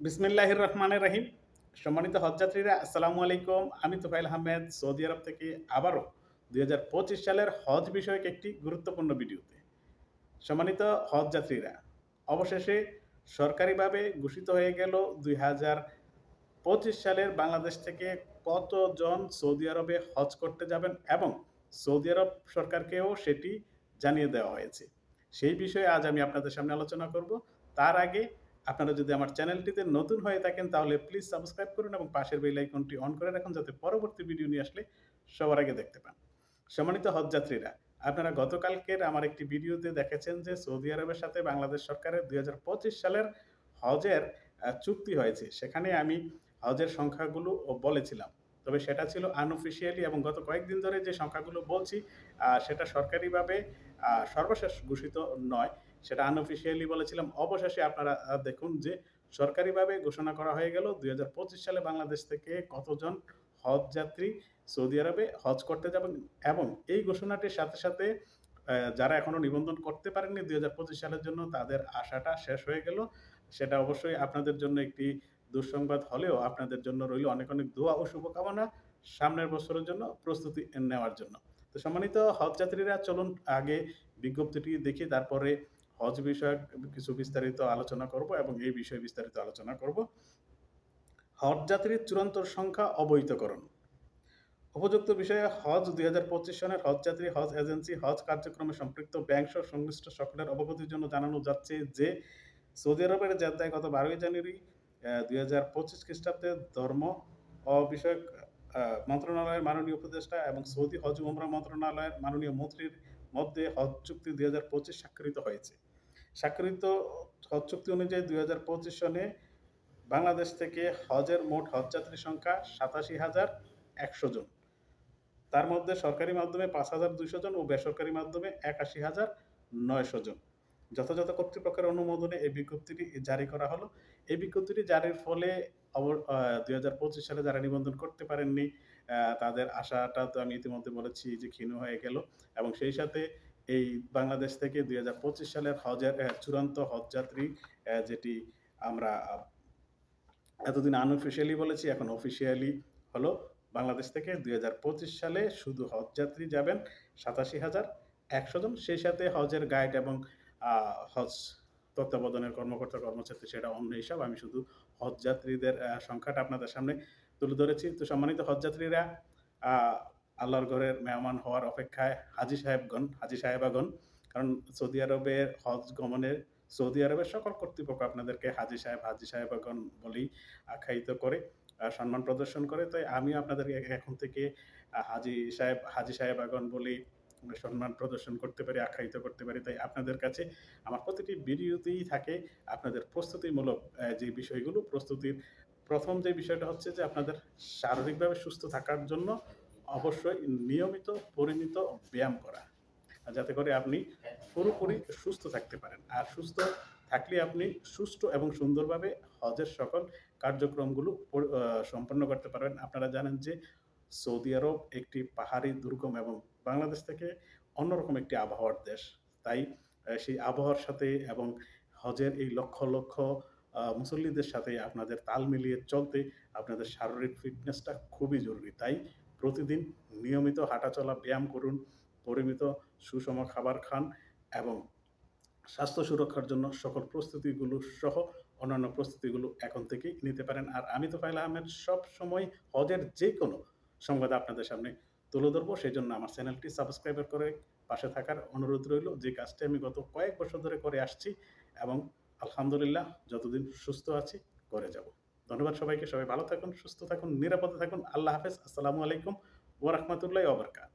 বিসমিল্লাহির রহমানের রহিম। সম্মানিত হজযাত্রীরা, আসসালামু আলাইকুম। আমি তোফাইল আহমেদ, সৌদি আরব থেকে আবারও দুই সালের হজ বিষয়ক একটি গুরুত্বপূর্ণ ভিডিওতে সম্মানিত হজযাত্রীরা, অবশেষে সরকারিভাবে ঘোষিত হয়ে গেল দুই সালের বাংলাদেশ থেকে কতজন সৌদি আরবে হজ করতে যাবেন এবং সৌদি আরব সরকারকেও সেটি জানিয়ে দেওয়া হয়েছে। সেই বিষয়ে আজ আমি আপনাদের সামনে আলোচনা করব। তার আগে আপনারা যদি আমার চ্যানেলটিতে নতুন হয়ে থাকেন, তাহলে প্লিজ সাবস্ক্রাইব করুন এবং পাশের বেল আইকনটি অন করে রাখুন যাতে পরবর্তী ভিডিও নিয়ে আসলে সবার আগে দেখতে পান। সম্মানিত হজযাত্রীরা, আপনারা গতকালকের আমার একটি ভিডিওতে দেখেছেন যে সৌদি আরবের সাথে বাংলাদেশ সরকারের দুই হাজার পঁচিশ সালের হজের চুক্তি হয়েছে। সেখানে আমি হজের সংখ্যাগুলো বলেছিলাম। তবে সেটা ছিল আনঅফিসিয়ালি এবং গত কয়েকদিন ধরে যে সংখ্যাগুলো বলছি সেটা সরকারিভাবে সর্বশেষ ঘোষিত নয়। সেটা আনঅফিসিয়ালি বলেছিলাম। অবশেষে আপনারা দেখুন যে সরকারিভাবে ঘোষণা করা হয়ে গেল দুই হাজার পঁচিশ সালে বাংলাদেশ থেকে কতজন হজ যাত্রী সৌদি আরবে হজ করতে যাবেন। এবং এই ঘোষণাটির সাথে সাথে যারা এখনও নিবন্ধন করতে পারেননি দুই হাজার পঁচিশ সালের জন্য, তাদের আশাটা শেষ হয়ে গেল। সেটা অবশ্যই আপনাদের জন্য একটি দুঃসংবাদ হলেও আপনাদের জন্য রইল অনেক অনেক দোয়া ও শুভকামনা সামনের বছরের জন্য, প্রস্তুতি নেওয়ার জন্য। তো সম্মানিত হজ যাত্রীরা, চলুন আগে বিজ্ঞপ্তিটি দেখি, তারপরে হজ বিষয়ক কিছু বিস্তারিত আলোচনা করব এবং এই বিষয়ে বিস্তারিত আলোচনা করব। হজ যাত্রীর চূড়ান্ত সংখ্যা অবহিতকরণ। উপযুক্ত বিষয়ে হজ দুই হাজার পঁচিশ সনের হজ যাত্রী, হজ এজেন্সি, হজ কার্যক্রমে সম্পৃক্ত ব্যাংক সহ সংশ্লিষ্ট সকলের অবগতির জন্য জানানো যাচ্ছে যে, সৌদি আরবের জেদ্দায় গত বারোই জানুয়ারি দুই হাজার পঁচিশ খ্রিস্টাব্দে ধর্ম বিষয়ক মন্ত্রণালয়ের মাননীয় উপদেষ্টা এবং সৌদি হজ উমরা মন্ত্রণালয়ের মাননীয় মন্ত্রীর মধ্যে হজ চুক্তি দুই হাজার পঁচিশ স্বাক্ষরিত হয়েছে। স্বাক্ষরিত হজ চুক্তি অনুযায়ী দুই হাজার পঁচিশ সনে বাংলাদেশ থেকে হজের মোট হজযাত্রী সংখ্যা সাতাশি হাজার একশো জন। তার মধ্যে সরকারি মাধ্যমে পাঁচ হাজার দুইশো জন ও বেসরকারি মাধ্যমে একাশি হাজার নয়শো জন। যথাযথ কর্তৃপক্ষের অনুমোদনে এই বিজ্ঞপ্তিটি জারি করা হলো। এই বিজ্ঞপ্তিটি জারির ফলে দুই হাজার পঁচিশ সালে যারা নিবন্ধন করতে পারেননি তাদের আশাটা তো আমি ইতিমধ্যে বলেছি যে ক্ষীণ হয়ে গেল এবং সেই সাথে এই বাংলাদেশ থেকে দুই হাজার পঁচিশ সালের হজের চূড়ান্ত হজযাত্রী যেটি আমরা এতদিন আনঅফিসিয়ালি বলেছি, এখন অফিসিয়ালি হলো। বাংলাদেশ থেকে দুই হাজার পঁচিশ সালে শুধু হজযাত্রী যাবেন সাতাশি হাজার একশো জন। সেই সাথে হজের গাইড এবং হজ, তত্ত্বাবধানের কর্মকর্তা, কর্মচারী, সেটা অন্য হিসাব। আমি শুধু হজযাত্রীদের সংখ্যাটা আপনাদের সামনে তুলে ধরেছি। তো সম্মানিত হজযাত্রীরা আল্লাহর ঘরের মেহমান হওয়ার অপেক্ষায় হাজি সাহেবগণ, হাজি সাহেবাগণ, কারণ সৌদি আরবের হজ গমনের, সৌদি আরবের সকল কর্তৃপক্ষ আপনাদেরকে হাজি সাহেব, হাজি সাহেবাগণ বলেই আখ্যায়িত করে সম্মান প্রদর্শন করে। তাই আমিও আপনাদেরকে এখন থেকে হাজি সাহেব হাজি সাহেব আগন সম্মান প্রদর্শন করতে পারি, আখ্যায়িত করতে পারি। তাই আপনাদের কাছে আমার প্রতিটি ভিডিওতেই থাকে আপনাদের প্রস্তুতিমূলক যে বিষয়গুলো, প্রস্তুতির প্রথম যে বিষয়টা হচ্ছে যে আপনাদের শারীরিকভাবে সুস্থ থাকার জন্য অবশ্যই নিয়মিত পরিমিত ব্যায়াম করা। যাতে করে আপনি পুরোপুরি সুস্থ থাকতে পারেন। আর সুস্থ থাকলে আপনি সুষ্ঠু এবং সুন্দরভাবে হজের সকল কার্যক্রমগুলো সম্পন্ন করতে পারবেন। আপনারা জানেন যে সৌদি আরব একটি পাহাড়ি দুর্গম এবং বাংলাদেশ থেকে অন্যরকম একটি আবহাওয়ার দেশ। তাই সেই আবহাওয়ার সাথে এবং হজের এই লক্ষ লক্ষ মুসল্লিদের সাথে আপনাদের তাল মিলিয়ে চলতে আপনাদের শারীরিক ফিটনেসটা খুবই জরুরি। তাই প্রতিদিন নিয়মিত হাঁটাচলা ব্যায়াম করুন, পরিমিত সুষম খাবার খান এবং স্বাস্থ্য সুরক্ষার জন্য সকল প্রস্তুতিগুলো সহ অন্যান্য প্রস্তুতিগুলো এখন থেকেই নিতে পারেন। আর আমি তো ফাইল আহমেদ সব সময় হজের যে কোনো সংবাদ আপনাদের সামনে তুলে ধরবো সেই জন্য আমার চ্যানেলটি সাবস্ক্রাইব করে পাশে থাকার অনুরোধ রইল। যে কাজটি আমি গত কয়েক বছর ধরে করে আসছি এবং আলহামদুলিল্লাহ যতদিন সুস্থ আছি, করে যাব। ধন্যবাদ সবাইকে, সবাই ভালো থাকুন, সুস্থ থাকুন, নিরাপদে থাকুন। আল্লাহ হাফেজ, আসসালামু আলাইকুম ওরহমতুল্লাহ ওবরকাত